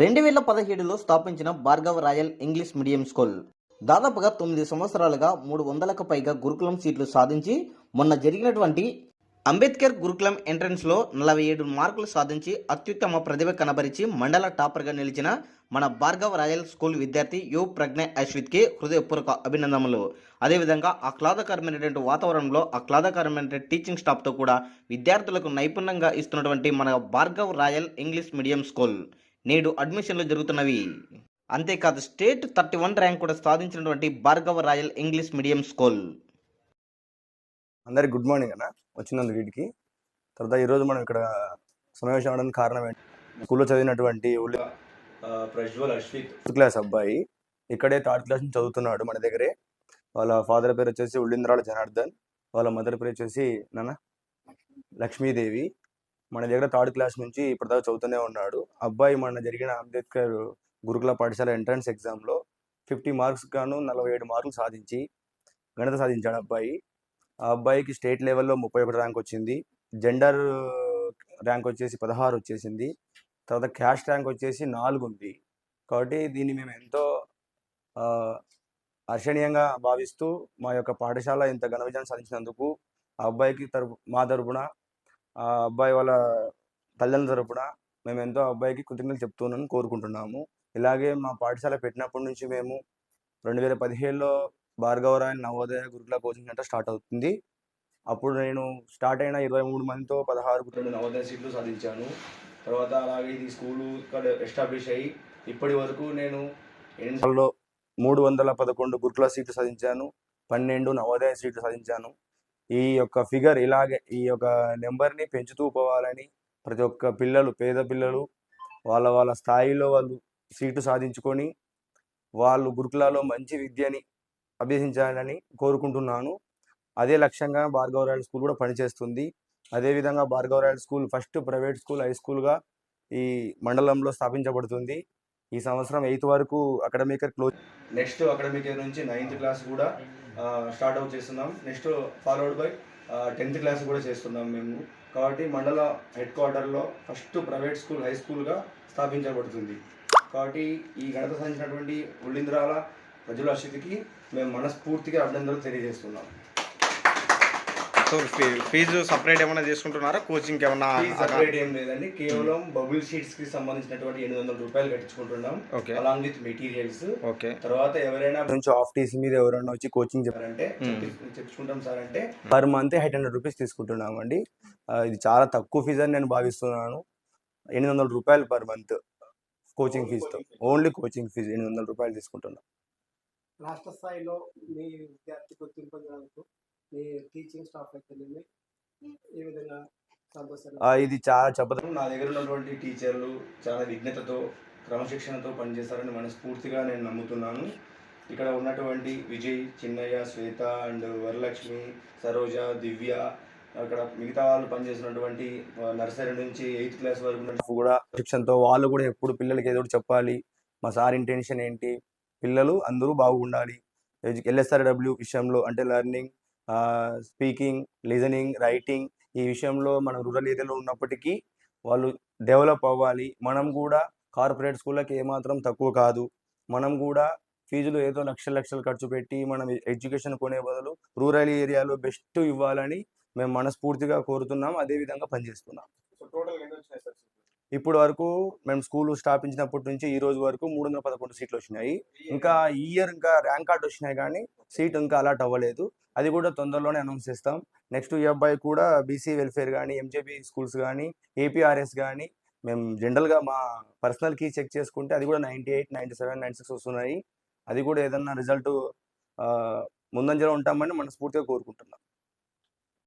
రెండు వేల పదిహేడులో స్థాపించిన Bhargava Royal English Medium School. దాదాపుగా తొమ్మిది సంవత్సరాలుగా మూడు వందలకు పైగా గురుకులం సీట్లు సాధించి మొన్న జరిగినటువంటి అంబేద్కర్ గురుకులం ఎంట్రన్స్లో నలభై ఏడు మార్కులు సాధించి అత్యుత్తమ ప్రతిభ కనబరిచి మండల టాపర్గా నిలిచిన మన భార్గవ రాయల్ స్కూల్ విద్యార్థి యు ప్రజ్ఞ అశ్విత్కి హృదయపూర్వక అభినందనలు అదేవిధంగా ఆహ్లాదకరమైనటువంటి వాతావరణంలో ఆహ్లాదకరమైన టీచింగ్ స్టాఫ్తో కూడా విద్యార్థులకు నైపుణ్యంగా ఇస్తున్నటువంటి మన Bhargav Royal English Medium School. నేడు అడ్మిషన్లు జరుగుతున్నవి. అంతేకాదు స్టేట్ థర్టీ వన్ ర్యాంక్ కూడా సాధించినటువంటి Bhargava Royal English Medium School. అందరికి గుడ్ మార్నింగ్ అన్న. వచ్చినందుకు వీటికి తర్వాత ఈరోజు మనం ఇక్కడ సమావేశం అవడానికి కారణం ఏంటి? స్కూల్లో చదివినటువంటి ప్రజ్వల్ అశ్విత్. ఫిఫ్త్ క్లాస్ అబ్బాయి. ఇక్కడే థర్డ్ క్లాస్ నుంచి చదువుతున్నాడు మన దగ్గరే. వాళ్ళ ఫాదర్ పేరు వచ్చేసి ఉల్లింద్రాల జనార్దన్. వాళ్ళ మదర్ పేరు వచ్చేసి నాన్న లక్ష్మీదేవి. మన దగ్గర థర్డ్ క్లాస్ నుంచి ఇప్పటిదాకా చదువుతూనే ఉన్నాడు. అబ్బాయి మన జరిగిన అంబేద్కర్ గురుకుల పాఠశాల ఎంట్రన్స్ ఎగ్జామ్లో ఫిఫ్టీ మార్క్స్ గాను నలభై ఏడు మార్కులు సాధించి గణిత సాధించాడు అబ్బాయి. ఆ అబ్బాయికి స్టేట్ లెవెల్లో ముప్పై ఒకటి ర్యాంక్ వచ్చింది. జెండర్ ర్యాంక్ వచ్చేసి పదహారు వచ్చేసింది. తర్వాత క్యాస్ట్ ర్యాంక్ వచ్చేసి నాలుగు ఉంది. కాబట్టి దీన్ని మేము ఎంతో హర్షణీయంగా భావిస్తూ మా యొక్క పాఠశాల ఇంత ఘన విజయం సాధించినందుకు ఆ అబ్బాయికి తరపు మా తరపున ఆ అబ్బాయి వాళ్ళ తల్లిదండ్రుల తరపున మేము ఎంతో అబ్బాయికి కృతజ్ఞతలు చెప్తున్నాను కోరుకుంటున్నాము. ఇలాగే మా పాఠశాల పెట్టినప్పటి నుంచి మేము రెండు వేల పదిహేడులో భార్గవరాయన్ నవోదయ గురుకుల కోచింగ్ సెంటర్ స్టార్ట్ అవుతుంది. అప్పుడు నేను స్టార్ట్ అయిన ఇరవై మూడు మందితో పదహారు రెండు నవోదయ సీట్లు సాధించాను. తర్వాత అలాగే ఇది స్కూలు ఇక్కడ ఎస్టాబ్లిష్ అయ్యి ఇప్పటి వరకు నేను ఎన్నిసార్లు మూడు వందల పదకొండు గురుకుల సీట్లు సాధించాను. పన్నెండు నవోదయ సీట్లు సాధించాను. ఈ యొక్క ఫిగర్ ఇలాగే ఈ యొక్క నెంబర్ని పెంచుతూ పోవాలని ప్రతి ఒక్క పిల్లలు పేద పిల్లలు వాళ్ళ వాళ్ళ స్థాయిలో వాళ్ళు సీటు సాధించుకొని వాళ్ళు గురుకులాలో మంచి విద్యని అభ్యసించాలని కోరుకుంటున్నాను. అదే లక్ష్యంగా భార్గవరాయల్ స్కూల్ కూడా పనిచేస్తుంది. అదేవిధంగా Bhargavarayal school first private school high స్కూల్గా ఈ మండలంలో స్థాపించబడుతుంది. ఈ సంవత్సరం ఎయిత్ వరకు academic close next academic year నుంచి నైన్త్ క్లాస్ కూడా స్టార్ట్ అవుట్ చేస్తున్నాం. Next followed by tenth class కూడా చేస్తున్నాం మేము. కాబట్టి మండల హెడ్ క్వార్టర్లో ఫస్ట్ ప్రైవేట్ స్కూల్ హై స్కూల్గా స్థాపించబడుతుంది. కాబట్టి ఈ ఘనత సాధించినటువంటి ఉల్లింద్రాల ప్రజల అశ్వతికి మేము మనస్ఫూర్తిగా అభినందనలు తెలియజేస్తున్నాం. సో ఫీజు సపరేట్ ఏమైనా చేసుకుంటున్నారా కోచింగ్ ఏమన్నా ఫీజు సపరేట్ ఏం లేదండి. కేవలం బబుల్ షీట్స్కి సంబంధించినటువంటి ఎనిమిది వందల రూపాయలు కట్టించుకుంటున్నాం. Okay. Along with materials. Okay. తర్వాత ఎవరైనా నుంచి ఆఫ్ టీసీ మీద ఎవరైనా వచ్చి కోచింగ్ చెప్పారంటే చెప్పి- చెప్పుకుంటాం సార్ అంటే per month eight hundred rupees తీసుకుంటున్నాం అండి ఇది చాలా తక్కువ ఫీజు అని నేను భావిస్తున్నాను. ఎనిమిది వందల రూపాయలు పర్ మంత్ కోచింగ్ ఫీజుతో. ఓన్లీ కోచింగ్ ఫీజు ఎనిమిది వందల రూపాయలు తీసుకుంటున్నాం. రాష్ట్ర స్థాయిలో మీ విద్యార్థి గుర్తింపు మీ టీచింగ్ స్టాఫ్ అయితేనేమి ఏ విధంగా ఇది చాలా చెప్పదు నా దగ్గర ఉన్నటువంటి టీచర్లు చాలా విజ్ఞతతో క్రమశిక్షణతో పనిచేస్తారని మనస్ఫూర్తిగా నేను నమ్ముతున్నాను. ఇక్కడ ఉన్నటువంటి విజయ్ చిన్నయ్య శ్వేత అండ్ వరలక్ష్మి సరోజ దివ్య అక్కడ మిగతా వాళ్ళు పనిచేసినటువంటి నర్సరీ నుంచి ఎయిత్ క్లాస్ వరకు కూడా శిక్షణతో వాళ్ళు కూడా ఎప్పుడు పిల్లలకి ఏదో చెప్పాలి. మా సార్ ఇంటెన్షన్ ఏంటి? పిల్లలు అందరూ బాగుండాలి. ఎల్ఎస్ఆర్డబ్ల్యూ విషయంలో అంటే లెర్నింగ్ స్పీకింగ్ లిజనింగ్ రైటింగ్ ఈ విషయంలో మనం రూరల్ ఏరియాలో ఉన్నప్పటికీ వాళ్ళు డెవలప్ అవ్వాలి. మనం కూడా కార్పొరేట్ స్కూళ్ళకి ఏమాత్రం తక్కువ కాదు. మనం కూడా ఫీజులు ఏదో లక్షల లక్షలు ఖర్చు పెట్టి మనం ఎడ్యుకేషన్ కొనే బదులు రూరల్ ఏరియాలో బెస్ట్ ఇవ్వాలని మేము మనస్ఫూర్తిగా కోరుతున్నాం. అదేవిధంగా పనిచేస్తున్నాం. ఇప్పుడు వరకు మేము స్కూల్ స్థాపించినప్పటి నుంచి ఈ రోజు వరకు మూడు వందల పదకొండు సీట్లు వచ్చినాయి. ఇంకా ఈ ఇయర్ ఇంకా ర్యాంక్ కార్డ్ వచ్చినాయి కానీ సీట్ ఇంకా అలాట్ అవ్వలేదు. అది కూడా తొందరలోనే అనౌన్స్ చేస్తాం. నెక్స్ట్ ఈ అబ్బాయి కూడా బీసీ వెల్ఫేర్ కానీ ఎంజేబీ స్కూల్స్ కానీ ఏపీఆర్ఎస్ కానీ మేము జనరల్గా మా పర్సనల్ కీ చెక్ చేసుకుంటే అది కూడా ninety eight ninety seven ninety six వస్తున్నాయి. అది కూడా ఏదన్నా రిజల్ట్ ముందంజలో ఉంటామని మనస్ఫూర్తిగా కోరుకుంటున్నాం.